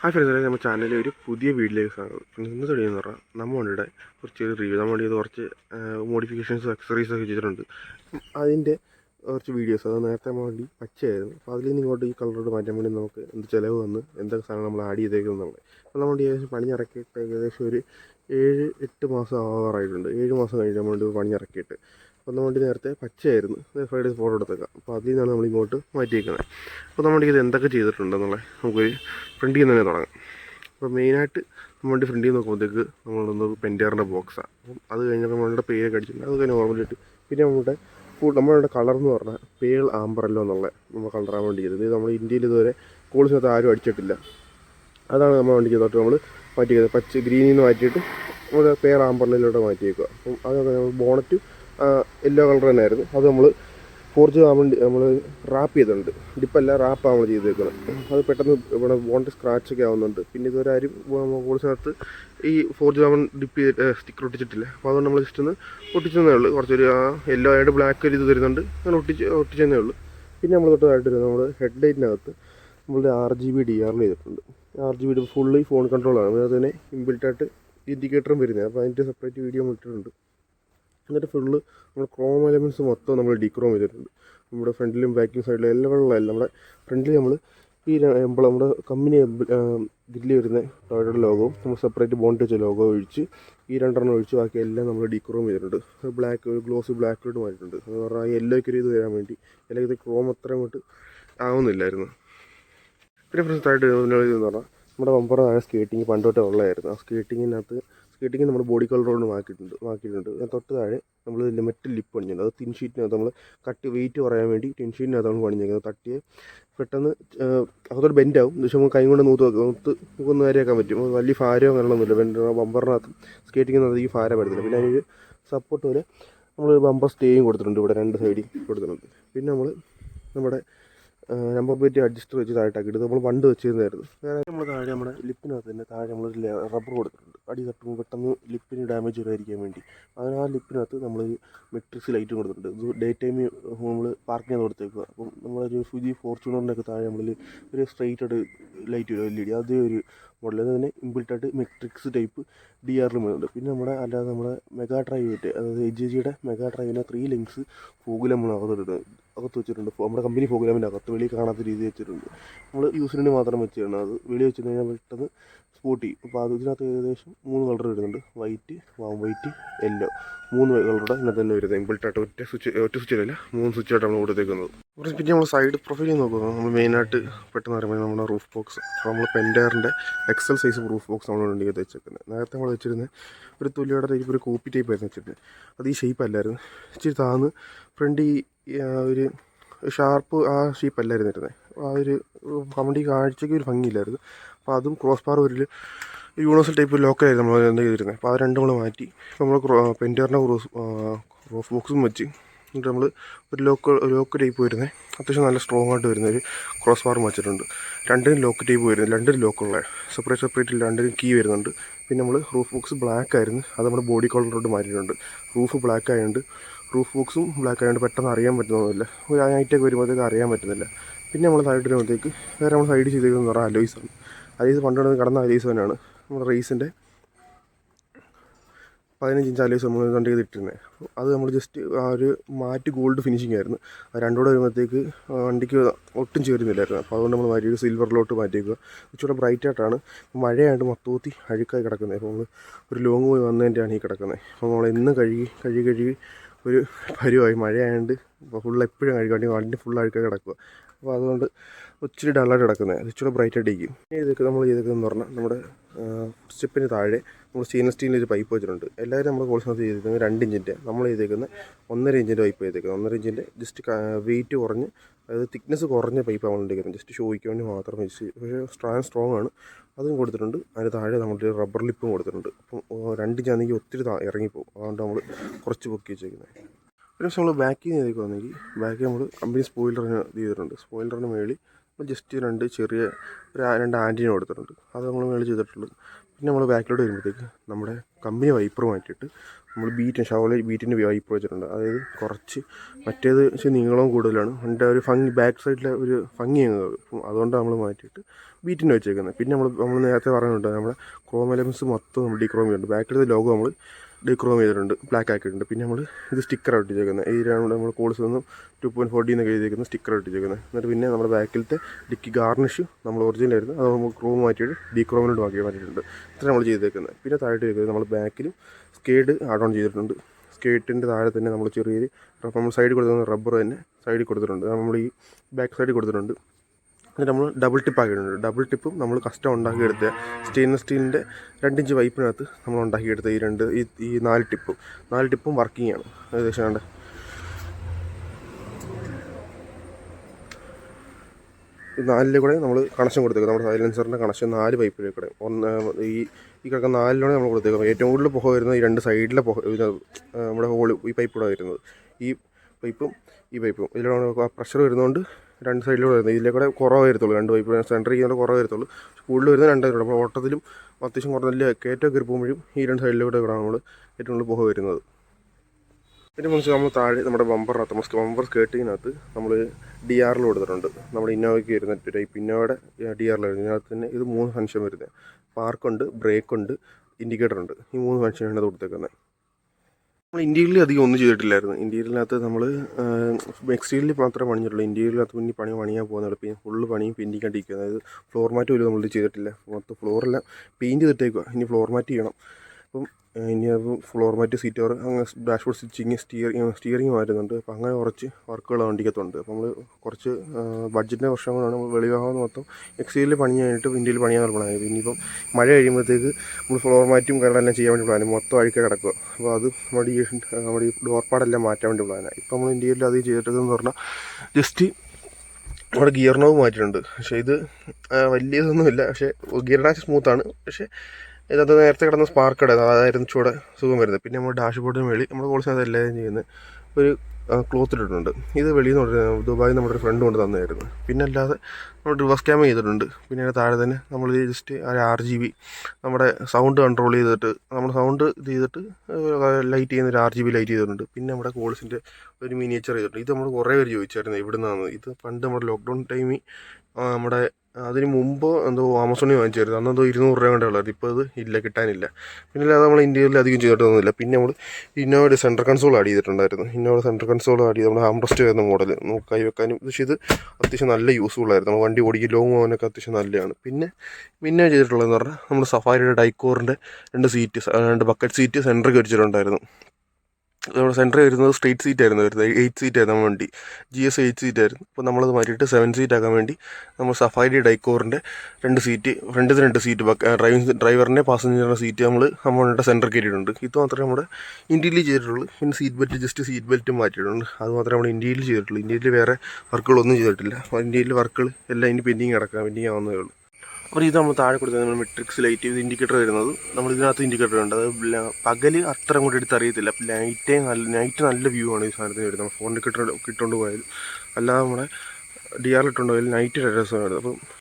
Hi friends നമ്മുടെ ചാനലിൽ ഒരു പുതിയ വീഡിയോയിലേക്ക് സ്വാഗതം. ഇന്ന് തുടങ്ങിയെന്ന് പറഞ്ഞാൽ നമ്മളുടെ കുറച്ച് റിവ്യൂ നമ്മൾ ഇത് കുറച്ച് മോഡിഫിക്കേഷൻസ് അക്സറീസ് ഒക്കെ ചെയ്തിട്ടുണ്ട് അതിന്റെ കുറച്ച് വീഡിയോസ് അത് നേരത്തെ മോഡി പച്ചയായിരുന്നു. അപ്പോൾ അതിൽ നിന്ന് ഇങ്ങോട്ട് ഈ കളറോട് മാറ്റാൻ വേണ്ടി നമുക്ക് എന്ത് ചിലവ് വന്ന് എന്തൊക്കെ സാധനം നമ്മൾ ആഡ് ചെയ്തേക്കുന്നുള്ളത് അപ്പോൾ നമ്മൾ ഏകദേശം പണിഞ്ഞിറക്കിയിട്ട് ഏകദേശം ഒരു ഏഴ് എട്ട് മാസം ആവാറായിട്ടുണ്ട്. ഏഴ് മാസം കഴിഞ്ഞ് നമ്മളുടെ പണിഞ്ഞിറക്കിയിട്ട്. നമ്മൾ വണ്ടി നേരത്തെ പച്ചയായിരുന്നു. ഡേയ്സ് ഫോട്ടോ എടുത്തേക്കാം. അപ്പോൾ അതിൽ നിന്നാണ് നമ്മൾ ഇങ്ങോട്ട് മാറ്റിയേക്കുന്നത് അപ്പോൾ നമ്മുടെ ഇത് എന്തൊക്കെ ചെയ്തിട്ടുണ്ടെന്നുള്ളത് നമുക്കൊരു ഫ്രണ്ടിൽ നിന്ന് തന്നെ തുടങ്ങാം. അപ്പോൾ മെയിനായിട്ട് നമ്മൾ വണ്ടി ഫ്രണ്ടിൽ നോക്കുമ്പോഴത്തേക്ക് നമ്മളൊന്ന് പെന്റിയറിന്റെ ബോക്സാണ് അപ്പം അത് കഴിഞ്ഞാൽ നമ്മളുടെ പേരൊക്കെ അടിച്ചിട്ടുണ്ട്. അതൊക്കെ നോർമലായിട്ട് പിന്നെ നമ്മുടെ നമ്മളുടെ കളർ എന്ന് പറഞ്ഞാൽ പേൾ ആമ്പറല്ലോ എന്നുള്ള നമ്മൾ കളറാൻ വേണ്ടി ചെയ്തത് ഇത് നമ്മൾ ഇന്ത്യയിൽ ഇതുവരെ കോളിസിനകത്ത് ആരും അടിച്ചിട്ടില്ല. അതാണ് നമ്മൾ വണ്ടി ചെയ്തിട്ട് നമ്മൾ മാറ്റിയത് പച്ച ഗ്രീനിൽ നിന്ന് മാറ്റിയിട്ട് നമ്മൾ പേർ ആമ്പറിലോട്ട് മാറ്റിയേക്കുക. അപ്പം അതൊക്കെ നമ്മൾ ബോണറ്റ് യെല്ലോ കളർ തന്നെയായിരുന്നു. അത് നമ്മൾ ഫോർജ് ആവാൻ വേണ്ടി നമ്മൾ റാപ്പ് ചെയ്തിട്ടുണ്ട്. ഡിപ്പല്ല റാപ്പാണ് നമ്മൾ ചെയ്തേക്കുന്നത് അത് പെട്ടെന്ന് ഇവിടെ ബോണ്ട് സ്ക്രാച്ച് ഒക്കെ ആവുന്നുണ്ട്. പിന്നെ ഇതുവരെ ആരും കോഴ്സിനകത്ത് ഈ ഫോർജ് ആവാൻ ഡിപ്പ് ചെയ്തിട്ട് സ്റ്റിക്കർ ഒട്ടിച്ചിട്ടില്ല. അപ്പോൾ അതുകൊണ്ട് നമ്മൾ ജസ്റ്റ് ഒന്ന് ഒട്ടിച്ചതേ ഉള്ളൂ. കുറച്ചൊരു ആ യെല്ലോ ആയിട്ട് ബ്ലാക്ക് ഒരു ഇത് തരുന്നുണ്ട്. അങ്ങനെ ഒട്ടിച്ച് ഒട്ടിച്ചതേ ഉള്ളൂ. പിന്നെ നമ്മൾ തൊട്ടതായിട്ട് നമ്മൾ ഹെഡ് ലൈറ്റിനകത്ത് നമ്മളുടെ ആർ ജി ബി ഡി ആറിൽ ചെയ്തിട്ടുണ്ട്. R G B fully phone കൺട്രോളാണ് അതുപോലെ തന്നെ ഇൻബിൽട്ടായിട്ട് ഇൻഡിക്കേറ്ററും വരുന്നത് അപ്പോൾ അതിന്റെ സെപ്പറേറ്റ് വീഡിയോ ഇട്ടിട്ടുണ്ട്. എന്നിട്ട് ഫുള്ള് നമ്മൾ ക്രോം എലമെന്റ്സ് മൊത്തം നമ്മൾ ഡിക്രോം ചെയ്തിട്ടുണ്ട്. നമ്മുടെ ഫ്രണ്ടിലും ബാക്കിലും സൈഡിലും എല്ലാ വെള്ളമല്ല നമ്മുടെ ഫ്രണ്ടിൽ നമ്മൾ ഈ എംബിൾ നമ്മുടെ കമ്പനി ഗ്രില്ല് വരുന്ന ടോയുടെ ലോഗവും നമ്മൾ സെപ്പറേറ്റ് ബോണ്ട് വെച്ച ലോഗോ ഒഴിച്ച് ഈ രണ്ടെണ്ണം ഒഴിച്ച് ബാക്കി എല്ലാം നമ്മൾ ഡിക്രോം ചെയ്തിട്ടുണ്ട്. ബ്ലാക്ക് ഒരു ഗ്ലോസ് ബ്ലാക്കിലോട്ട് മാറ്റിയിട്ടുണ്ട്. എന്ന് പറഞ്ഞാൽ യെല്ലോയ്ക്ക് ഒരു ഇത് വരാൻ വേണ്ടി അല്ലെങ്കിൽ ഇത് ക്രോം അത്ര അങ്ങോട്ട് ആവുന്നില്ലായിരുന്നു. പിന്നെ ഫ്രണ്ട്സായിട്ട് എന്ന് പറഞ്ഞാൽ നമ്മുടെ താഴെ സ്കേറ്റിംഗ് പണ്ടോട്ടേ ഉള്ളതായിരുന്നു. ആ സ്കേറ്റിങ്ങിനകത്ത് സ്കേറ്റിംഗ് നമ്മൾ ബോഡി കളറോട് മാറ്റിയിട്ടുണ്ട് അതിന് തൊട്ട് താഴെ നമ്മൾ ലിമിറ്റ് ലിപ്പ് പണിഞ്ഞിട്ടുണ്ട്. അത് തിൻ ഷീറ്റിനകത്ത് നമ്മൾ കട്ട് വെയിറ്റ് കുറയാൻ വേണ്ടി ടിൻ ഷീറ്റിനകത്ത് നമ്മൾ പണിഞ്ഞേക്കുന്നത് തട്ടിയ പെട്ടെന്ന് അകത്തോട്ട് ബെൻഡാവും പക്ഷേ നമുക്ക് കൈ കൊണ്ട് നൂത്ത് നൂത്ത് നമുക്കൊന്ന് കാര്യമാക്കാൻ പറ്റും. വലിയ ഭാരമോ അങ്ങനെയൊന്നുമില്ല ബെൻഡ് ബമ്പറിനകത്ത് സ്കേറ്റിങ്ങിനകത്ത് ഈ ഭാരം പറ്റത്തില്ല പിന്നെ അതിനൊരു സപ്പോർട്ട് പോലെ നമ്മൾ ബമ്പർ സ്റ്റേയും കൊടുത്തിട്ടുണ്ട് ഇവിടെ രണ്ട് സൈഡിൽ കൊടുത്തിട്ടുണ്ട്. പിന്നെ നമ്മൾ നമ്മുടെ നമ്പർ പ്ലേറ്റ് അഡ്ജസ്റ്റർ വെച്ച് താഴെട്ടാക്കിയിട്ട് നമ്മൾ പണ്ട് വെച്ചിരുന്നായിരുന്നു. വേറെ നമ്മൾ താഴെ നമ്മുടെ ലിപ്പിനകത്ത് തന്നെ താഴെ നമ്മൾ റബ്ബർ കൊടുത്തിട്ടുണ്ട്. അടി തട്ടുമ്പോൾ പെട്ടെന്ന് ലിപ്പിന് ഡാമേജ് വരാതിരിക്കാൻ വേണ്ടി. അതിന് ആ ലിപ്പിനകത്ത് നമ്മൾ മെട്രിക്സ് ലൈറ്റ് കൊടുത്തിട്ടുണ്ട്. ഇത് ഡേ ടൈമിൽ നമ്മൾ പാർക്ക് പാർക്കിംഗ് കൊടുത്തേക്കുക അപ്പം നമ്മളൊരു സുജി ഫോർച്യൂണറിന്റെ ഒക്കെ താഴെ നമ്മൾ ഒരു സ്ട്രൈറ്റ് ആയിട്ട് ലൈറ്റ് വരും എൽ ഇ ഡി അതേ ഒരു മോഡൽ അത് തന്നെ ഇമ്പിൾട്ടായിട്ട് മെട്രിക്സ് ടൈപ്പ് ഡി ആറിലും വരുന്നുണ്ട് പിന്നെ നമ്മുടെ അല്ലാതെ നമ്മുടെ മെഗാ ഡ്രൈവ് ആയിട്ട് അതായത് എച്ച് ജിയുടെ മെഗാ ഡ്രൈവിനെ ത്രീ ലിങ്ക്സ് ഫോഗിൽ നമ്മൾ അകത്തിട്ടുണ്ട് അകത്ത് വെച്ചിട്ടുണ്ട്. നമ്മുടെ കമ്പനി പ്രോഗ്രാമിന്റെ അകത്ത് വെളിയിൽ കാണാത്ത രീതി വെച്ചിട്ടുണ്ട്. നമ്മൾ യൂസിന് മാത്രം വെച്ചാണ് അത് വെളി വെച്ച് കഴിഞ്ഞാൽ പെട്ടെന്ന് സ്പോട്ട്. ചെയ്യും അപ്പോൾ അത് ഇതിനകത്ത് ഏകദേശം മൂന്ന് കളർ വരുന്നുണ്ട്. White warm white yellow. മൂന്ന് കളറുടെ ഇതിനകത്ത് തന്നെ വരുന്നത്. ഇമ്പിൾട്ടായിട്ട് ഒറ്റ സ്വിച്ച് ഒറ്റ സ്വിച്ചിലല്ല മൂന്ന് സ്വിച്ചായിട്ട് നമ്മൾ കൊടുത്തേക്കുന്നത്. പിന്നെ നമ്മൾ സൈഡ് പ്രൊഫൈൽ നോക്കുന്നത് നമ്മൾ മെയിനായിട്ട് പെട്ടെന്ന് പറയുമ്പോൾ നമ്മുടെ റൂഫ് ബോക്സ് അപ്പോൾ നമ്മൾ പെൻഡാറിന്റെ എക്സൽ സൈസ് റൂഫ് ബോക്സ് നമ്മൾ ഉണ്ടെങ്കിൽ വെച്ചേക്കുന്നത് നേരത്തെ നമ്മൾ വെച്ചിരുന്നത് ഒരു തുല്യയുടെ ടൈപ്പ് ഒരു കോപ്പി ടൈപ്പ് ആയിരുന്നു വെച്ചിരുന്നത് അത് ഈ ഷേപ്പ് അല്ലായിരുന്നു. ഇച്ചിരി താന്ന് ഫ്രണ്ട് ഈ ഒരു ഷാർപ്പ് ആ ഷേപ്പ് അല്ലായിരുന്നു ഇരുന്നത് ആ ഒരു കമണ്ടി കാഴ്ചയ്ക്ക് ഒരു ഭംഗിയില്ലായിരുന്നു. അപ്പോൾ അതും ക്രോസ് ബാർ ഒരു യൂണിവേഴ്സൽ ടൈപ്പ് ലോക്കലായിരുന്നു നമ്മൾ എന്താ ചെയ്തിരുന്നത് അപ്പോൾ ആ രണ്ടും നമ്മൾ മാറ്റി നമ്മൾ പെന്ററിന്റെ റൂഫ് റൂഫ് ബോക്സും വെച്ച് എന്നിട്ട് നമ്മൾ ഒരു ലോക്ക് ലോക്ക് ടൈപ്പ് വരുന്നത് അത്യാവശ്യം നല്ല സ്ട്രോങ് ആയിട്ട് വരുന്ന ഒരു ക്രോസ് ബാറും വെച്ചിട്ടുണ്ട്. രണ്ടിനും ലോക്ക് ടൈപ്പ് വരുന്നത് രണ്ടിനും ലോക്കുള്ള സെപ്പറേറ്റ് സെപ്പറേറ്റ് രണ്ടിനും കീ വരുന്നുണ്ട്. പിന്നെ നമ്മൾ റൂഫ് ബോക്സ് ബ്ലാക്ക് ആയിരുന്നു. അത് നമ്മുടെ ബോഡി കളറിലോട്ട് മാറ്റിയിട്ടുണ്ട്. റൂഫ് ബ്ലാക്ക് ആയതുകൊണ്ട് റൂഫ് ബോക്സും ബ്ലാക്ക് ആയതുകൊണ്ട് പെട്ടെന്ന് അറിയാൻ പറ്റുന്നൊന്നുമില്ല. ഒരു നൈറ്റൊക്കെ വരുമ്പോഴത്തേക്ക് അറിയാൻ പറ്റുന്നില്ല. പിന്നെ നമ്മൾ സൈഡ് വരുമ്പോഴത്തേക്ക് വേറെ നമ്മൾ സൈഡ് ചെയ്തേക്കുന്നത് പറഞ്ഞാൽ അലോയ്സാണ് അലീസ് പണ്ടുകൊണ്ട് കടന്ന അലീസ് തന്നെയാണ്. നമ്മുടെ റേസിന്റെ പതിനഞ്ച് ഇഞ്ച് അലീസ് നമ്മൾ കണ്ട് ചെയ്തിട്ടിരുന്നത് അത് നമ്മൾ ജസ്റ്റ് ആ ഒരു മാറ്റ് ഗോൾഡ് ഫിനിഷിംഗ് ആയിരുന്നു. അത് രണ്ടുകൂടെ വരുമ്പോഴത്തേക്ക് വണ്ടിക്ക് ഒട്ടും ചേരുന്നില്ലായിരുന്നു. അപ്പോൾ അതുകൊണ്ട് നമ്മൾ മാറ്റി ഒരു സിൽവറിലോട്ട് മാറ്റിയേക്കുക. ഇച്ചിരി ബ്രൈറ്റ് ആയിട്ടാണ്. മഴയായിട്ട് മൊത്തൂത്തി അഴുക്കായി കിടക്കുന്നത് അപ്പോൾ നമ്മൾ ഒരു ലോങ് പോയി വന്നതിന്റെയാണ് ഈ കിടക്കുന്നത് അപ്പോൾ നമ്മൾ എന്നും കഴുകി കഴുകി കഴുകി ഒരു പരുവായി. മഴയായതുകൊണ്ട് ഫുൾ എപ്പോഴും കഴുകാണ്ടി വണ്ടി ഫുൾ അഴുക്കായി കിടക്കുക അപ്പോൾ അതുകൊണ്ട് ഒത്തിരി ഡള്ളായിട്ട് കിടക്കുന്നത് ഇച്ചിരി ബ്രൈറ്റ് ആയിട്ടിരിക്കും ഇതൊക്കെ നമ്മൾ ചെയ്തേക്കുന്നതെന്ന് പറഞ്ഞാൽ നമ്മുടെ സ്റ്റെപ്പിന് താഴെ നമ്മൾ സ്റ്റെയിൻലെസ് സ്റ്റീലിന്റെ ഒരു പൈപ്പ് വെച്ചിട്ടുണ്ട്. എല്ലാവരും നമ്മൾ കോഴ്സിനകത്ത് ചെയ്തിരിക്കുന്നത് രണ്ട് ഇഞ്ചിന്റെ നമ്മൾ ചെയ്തേക്കുന്ന ഒന്നര ഇഞ്ചിന്റെ പൈപ്പ് ചെയ്തേക്കുന്നത്. ഒന്നര ഇഞ്ചിന്റെ ജസ്റ്റ് വെയിറ്റ് കുറഞ്ഞ് അതായത് തിക്നെസ് കുറഞ്ഞ പൈപ്പ് നമ്മൾ ഉണ്ടാക്കുന്നത് ജസ്റ്റ് ഷോയ്ക്ക് വേണ്ടി മാത്രം വെച്ച്. പക്ഷേ സ്ട്രാങ് സ്ട്രോങ് ആണ്. അതും കൊടുത്തിട്ടുണ്ട്. അതിന് താഴെ നമ്മളൊരു റബ്ബർ ലിപ്പും കൊടുത്തിട്ടുണ്ട്. അപ്പം രണ്ട് ഇഞ്ചാണെങ്കിൽ ഒത്തിരി ഇറങ്ങിപ്പോകും അതുകൊണ്ട് നമ്മൾ കുറച്ച് പൊക്കി വെച്ചേക്കുന്നത്. പിന്നെ നമ്മൾ ബാക്കിൽ നിന്ന് ചെയ്തേക്കുവാണെങ്കിൽ ബാക്കിൽ നമ്മൾ കമ്പനി സ്പോയിലറിന് ചെയ്തിട്ടുണ്ട്. സ്പോയിലറിന് മേളിൽ ജസ്റ്റ് രണ്ട് ചെറിയ രണ്ട് ആന്റിന കൊടുത്തിട്ടുണ്ട്. അത് നമ്മൾ മേളിൽ ചെയ്തിട്ടുള്ളൂ. പിന്നെ നമ്മൾ ബാക്കിലോട്ട് വരുമ്പോഴത്തേക്ക് നമ്മുടെ കമ്പനി വൈപ്പർ മാറ്റിയിട്ട് നമ്മൾ ബീറ്റ് ഷവലെ ബീറ്റിന്റെ വൈപ്പർ വെച്ചിട്ടുണ്ട്. അതായത് കുറച്ച് മറ്റേത് ഇച്ചിരി നീളവും കൂടുതലാണ്. അതിന്റെ ഒരു ഭംഗി ബാക്ക് സൈഡിലെ ഒരു ഭംഗി അങ്ങ്. അതുകൊണ്ട് നമ്മൾ മാറ്റിയിട്ട് ബീറ്റിന്റെ വെച്ചേക്കുന്നത്. പിന്നെ നമ്മൾ നമ്മൾ നേരത്തെ പറഞ്ഞിട്ടുണ്ട് നമ്മുടെ ക്രോം എലമെൻസ് മൊത്തം നമ്മൾ ഡീക്രോം ചെയ്യുന്നുണ്ട്. ബാക്കിലത്തെ ലോഗോ നമ്മൾ ഡീക്രോം ചെയ്തിട്ടുണ്ട് ബ്ലാക്ക് ആക്കിയിട്ടുണ്ട്. പിന്നെ നമ്മൾ ഇത് സ്റ്റിക്കർ ഒട്ടിച്ചേക്കുന്നത് രണ്ട് നമ്മൾ കോൾസ് നിന്നും ടു പോയിന്റ് ഫോർട്ടി എന്നൊക്കെ എഴുതിയിരിക്കുന്നത് സ്റ്റിക്കർ ഒട്ടിച്ചേക്കുന്നത് എന്നിട്ട് പിന്നെ നമ്മുടെ ബാക്കിലത്തെ ഡിക്കി ഗാർണിഷ് നമ്മൾ ഒറിജിനൽ ആയിരുന്നു. അത് നമ്മൾ ക്രോം മാറ്റിയിട്ട് ഡീക്രോമിലോട്ട് മാറ്റി മാറ്റിയിട്ടുണ്ട്. ഇത്ര നമ്മൾ ചെയ്തേക്കുന്നത് പിന്നെ താഴെ ചെയ്തേക്കുന്നത് നമ്മൾ ബാക്കിലും സ്കേഡ് ആഡ് ഓൺ ചെയ്തിട്ടുണ്ട്. സ്കേട്ടിന്റെ താഴെ തന്നെ നമ്മൾ ചെറിയൊരു നമ്മൾ സൈഡിൽ കൊടുത്തിരുന്ന റബ്ബർ തന്നെ സൈഡിൽ കൊടുത്തിട്ടുണ്ട്. നമ്മൾ ഈ ബാക്ക് സൈഡിൽ കൊടുത്തിട്ടുണ്ട്. എന്നിട്ട് നമ്മൾ ഡബിൾ ടിപ്പ് ആക്കിയിട്ടുണ്ട്. ഡബിൾ ടിപ്പും നമ്മൾ കസ്റ്റം ഉണ്ടാക്കിയെടുത്ത സ്റ്റെയിൻലെസ് സ്റ്റീലിന്റെ രണ്ടിഞ്ച് പൈപ്പിനകത്ത് നമ്മൾ ഉണ്ടാക്കിയെടുത്ത ഈ രണ്ട് ഈ ഈ നാല് ടിപ്പും നാല് ടിപ്പും വർക്കിംഗ് ആണ് ഏകദേശം കണ്ടേ? നാലിലെ കൂടെ നമ്മൾ കണക്ഷൻ കൊടുത്തേക്കും. നമ്മുടെ സൈലൻസറിന്റെ കണക്ഷൻ നാല് പൈപ്പിലെ കൂടെ ഒന്ന് ഈ ഈ കിടക്കുന്ന നാലിലൂടെ നമ്മൾ കൊടുത്തേക്കും. ഏറ്റവും കൂടുതൽ പുക വരുന്നത് ഈ രണ്ട് സൈഡിലെ പുക നമ്മുടെ ഹോൾ ഈ പൈപ്പിലൂടെ വരുന്നത്. ഈ പൈപ്പും ഈ പൈപ്പും ഇതിലൂടെ പ്രഷർ വരുന്നതുകൊണ്ട് രണ്ട് സൈഡിലൂടെ വരുന്നത്. ഇതിലെ കൂടെ കുറവ് വരത്തുള്ളൂ. രണ്ട് പൈപ്പ് സെന്റർ ചെയ്യുന്ന കുറവ് വരത്തുള്ളൂ. കൂടുതൽ വരുന്നത് രണ്ട് സൈഡിലൂടെ അപ്പോൾ ഓട്ടത്തിലും അത്യാവശ്യം കുറഞ്ഞ നല്ല കയറ്റം കയറി പോകുമ്പോഴും ഈ രണ്ട് സൈഡിലൂടെ കൂടെ നമ്മൾ ഏറ്റവും കൂടുതൽ പുക വരുന്നത്. പിന്നെ മനസ്സിൽ നമ്മൾ താഴെ നമ്മുടെ ബമ്പറിനകത്ത് നമ്മൾ ബമ്പർ സ്കേർട്ടിങ്ങിനകത്ത് നമ്മൾ ഡി ആറിൽ കൊടുത്തിട്ടുണ്ട്. നമ്മുടെ ഇന്നോവയ്ക്ക് വരുന്ന ടൈപ്പ് ഇന്നോവയുടെ ഡി ആറിൽ വരുന്നത്. ഇതിനകത്ത് തന്നെ ഇത് മൂന്ന് ഫംഗ്ഷൻ വരുന്നത് പാർക്കുണ്ട് ബ്രേക്കുണ്ട് ഇൻഡിക്കേറ്റർ ഉണ്ട് ഈ മൂന്ന് ഫംഗ്ഷനാണ് കൊടുത്തേക്കുന്നത് നമ്മൾ ഇന്ത്യയിൽ അധികം ഒന്നും ചെയ്തിട്ടില്ലായിരുന്നു. ഇന്ത്യയിലകത്ത് നമ്മൾ എക്സ്റ്റീരിയലിൽ മാത്രമേ പണിഞ്ഞിട്ടുള്ളൂ. ഇന്ത്യയിലകത്ത് പിന്നെ പണി പണിയാൻ പോകുന്നുള്ളൂ പിന്നെ ഫുള്ള് പണിയും പെയിന്റിങ് കണ്ടിരിക്കുക അതായത് ഫ്ലോർ മാറ്റ് പോലും നമ്മൾ ചെയ്തിട്ടില്ല. മൊത്തം ഫ്ലോറെല്ലാം പെയിന്റ് ചെയ്തിട്ടേക്കുക ഇനി ഫ്ലോർ മാറ്റ് ചെയ്യണം. അപ്പം ഇനി ഫ്ലോർ മാറ്റ് സീറ്റ് കവർ അങ്ങനെ ഡാഷ്ബോർഡ് സ്റ്റിച്ചിങ് സ്റ്റിയറിങ് സ്റ്റിയറിങ് മാറ്റുന്നുണ്ട്. അപ്പോൾ അങ്ങനെ കുറച്ച് വർക്കുകൾ വണ്ടിക്കത്തുണ്ട് അപ്പോൾ നമ്മൾ കുറച്ച് ബഡ്ജറ്റിന്റെ പ്രശ്നം കൊണ്ടാണ് നമ്മൾ വെളിവാകുന്നത് മൊത്തം എക്സ്റ്റീരിയൽ പണി കഴിഞ്ഞിട്ട് ഇന്ത്യയിൽ പണിയാൻ പ്ലാൻ ഇനിയിപ്പം മഴ കഴിയുമ്പോഴത്തേക്ക് നമ്മൾ ഫ്ലോർ മാറ്റും കാര്യങ്ങളെല്ലാം ചെയ്യാൻ വേണ്ടി പ്ലാൻ മൊത്തം അഴുക്കെ കിടക്കുക. അപ്പോൾ അത് നമ്മുടെ ഈ നമ്മുടെ ഈ ഡോർപ്പാടെല്ലാം മാറ്റാൻ വേണ്ടി പ്ലാനാണ് ഇപ്പം നമ്മൾ ഇന്ത്യയിൽ അത് ചെയ്തിട്ടതെന്ന് പറഞ്ഞാൽ ജസ്റ്റ് നമ്മുടെ ഗിയർ നോവ് മാറ്റിയിട്ടുണ്ട്. പക്ഷേ ഇത് വലിയതൊന്നുമില്ല. പക്ഷേ ഗിയർ ഡാച്ച് സ്മൂത്താണ് പക്ഷേ ഇതിനകത്ത് നേരത്തെ കിടന്ന സ്പാർക്ക് ഇടുന്നത്. അതായിരുന്നു ചൂടെ സുഖം വരുന്നത്. പിന്നെ നമ്മൾ ഡാഷ് ബോർഡിന് വെളി നമ്മൾ അത് എല്ലാവരും ചെയ്യുന്നത് ഒരു ക്ലോത്ത് ഇട്ടിട്ടുണ്ട്. ഇത് വെളിയിൽ നിന്ന് ദുബായിൽ നമ്മുടെ ഒരു ഫ്രണ്ട് കൊണ്ട് തന്നായിരുന്നു പിന്നെ അല്ലാതെ നമ്മൾ റിവേഴ്സ് ക്യാമ ചെയ്തിട്ടുണ്ട്. പിന്നെ അതിന് താഴെ തന്നെ നമ്മൾ ജസ്റ്റ് ഒരു ആർ ജി ബി നമ്മുടെ സൗണ്ട് കൺട്രോൾ ചെയ്തിട്ട് നമ്മുടെ സൗണ്ട് ഇത് ചെയ്തിട്ട് ലൈറ്റ് ചെയ്യുന്ന ഒരു ആർ ജി ബി ലൈറ്റ് ചെയ്തിട്ടുണ്ട്. പിന്നെ നമ്മുടെ കോൾസിന്റെ ഒരു മിനിയേച്ചർ ചെയ്തിട്ടുണ്ട്. ഇത് നമ്മൾ കുറേ പേര് ചോദിച്ചായിരുന്നു എവിടെ നിന്നാണ് ഇത് പണ്ട് നമ്മുടെ ലോക്ക്ഡൗൺ ടൈമിൽ നമ്മുടെ അതിന് മുമ്പ് എന്തോ ആമസോണിൽ വാങ്ങിച്ചായിരുന്നു. അന്ന് എന്തോ ഇരുന്നൂറ് രൂപ കൊണ്ടേ ഉള്ളത് ഇപ്പോൾ അത് ഇല്ല കിട്ടാനില്ല. പിന്നെ അല്ലാതെ നമ്മൾ ഇന്ത്യയിൽ അധികം ചെയ്തിട്ടൊന്നുമില്ല. പിന്നെ നമ്മൾ ഇന്നോവയുടെ സെന്റർ കൺസോൾ ആഡ് ചെയ്തിട്ടുണ്ടായിരുന്നു. ഇന്നോവയുടെ സെന്റർ കൺസോൾ ആഡ് ചെയ്ത് നമ്മുടെ ആംബ്രസ്റ്റ് വരുന്ന മോഡൽ നമുക്ക് കൈ വെക്കാനും പക്ഷേ ഇത് അത്യാവശ്യം നല്ല യൂസ്ഫുൾ ആയിരുന്നു. നമ്മൾ വണ്ടി ഓടിക്കും ലോങ് പോകാനൊക്കെ അത്യാവശ്യം നല്ലതാണ്. പിന്നെ പിന്നെ ചെയ്തിട്ടുള്ളതെന്ന് പറഞ്ഞാൽ നമ്മുടെ സഫാരിയുടെ ഡൈക്കോറിന്റെ രണ്ട് സീറ്റ് രണ്ട് ബക്കറ്റ് സീറ്റ് സെന്ററിൽ വെച്ചിട്ടുണ്ടായിരുന്നു. നമ്മുടെ സെന്ററിൽ വരുന്നത് സ്ട്രേറ്റ് സീറ്റ് ആയിരുന്നു വരുന്നത്. എയ്റ്റ് സീറ്റ് ആയിരുന്നു വണ്ടി. ജി എസ് എയ്റ്റ് സീറ്റ് ആയിരുന്നു. അപ്പോൾ നമ്മളത് മാറ്റിയിട്ട് സെവൻ സീറ്റ് ആക്കാൻ വേണ്ടി നമ്മൾ സഫാരി ഡൈക്കോറിന്റെ രണ്ട് സീറ്റ് ഫ്രണ്ടിൽ രണ്ട് സീറ്റ് ഡ്രൈവിംഗ് ഡ്രൈവറിന്റെ പാസഞ്ചറിന്റെ സീറ്റ് നമ്മൾ നമ്മളുടെ സെന്റർ കയറ്റിയിട്ടുണ്ട്. ഇത് മാത്രമേ നമ്മുടെ ഇന്ത്യയിൽ ചെയ്തിട്ടുള്ളൂ. പിന്നെ സീറ്റ് ബെൽറ്റ് ജസ്റ്റ് സീറ്റ് ബെൽറ്റും മാറ്റിയിട്ടുണ്ട്. അത് മാത്രമേ നമ്മൾ ഇന്ത്യയിൽ ചെയ്തിട്ടുള്ളൂ. ഇന്ത്യയിൽ വേറെ വർക്കുകളൊന്നും ചെയ്തിട്ടില്ല. ഇന്ത്യയിൽ വർക്കുകൾ എല്ലാം ഇനി പെൻഡിങ് കിടക്കാം പെൻഡിങ് ആവുന്നതേ ഉള്ളൂ. അപ്പോൾ ഇത് നമ്മൾ താഴെ കൊടുത്തത് നമ്മൾ മെട്രിക്സ് ലൈറ്റ് ഇത് ഇൻഡിക്കേറ്റർ വരുന്നത്. നമ്മൾ ഇതിനകത്ത് ഇൻഡിക്കേറ്റർ ഉണ്ട്. അത് പകൽ അത്ര അങ്ങോട്ട് എടുത്ത് അറിയത്തില്ല. നൈറ്റേ നല്ല നൈറ്റ് നല്ല വ്യൂ ആണ് ഈ സാധനത്തിന് വരുന്നത്. നമ്മൾ ഫോണിൽ കിട്ടുകൊണ്ട് കിട്ടുകൊണ്ട് പോയാലും. അല്ലാതെ നമ്മുടെ ഡി ആറിൽ ഇട്ടുകൊണ്ട് പോയാലും നൈറ്റ് രസമാണ്. അപ്പം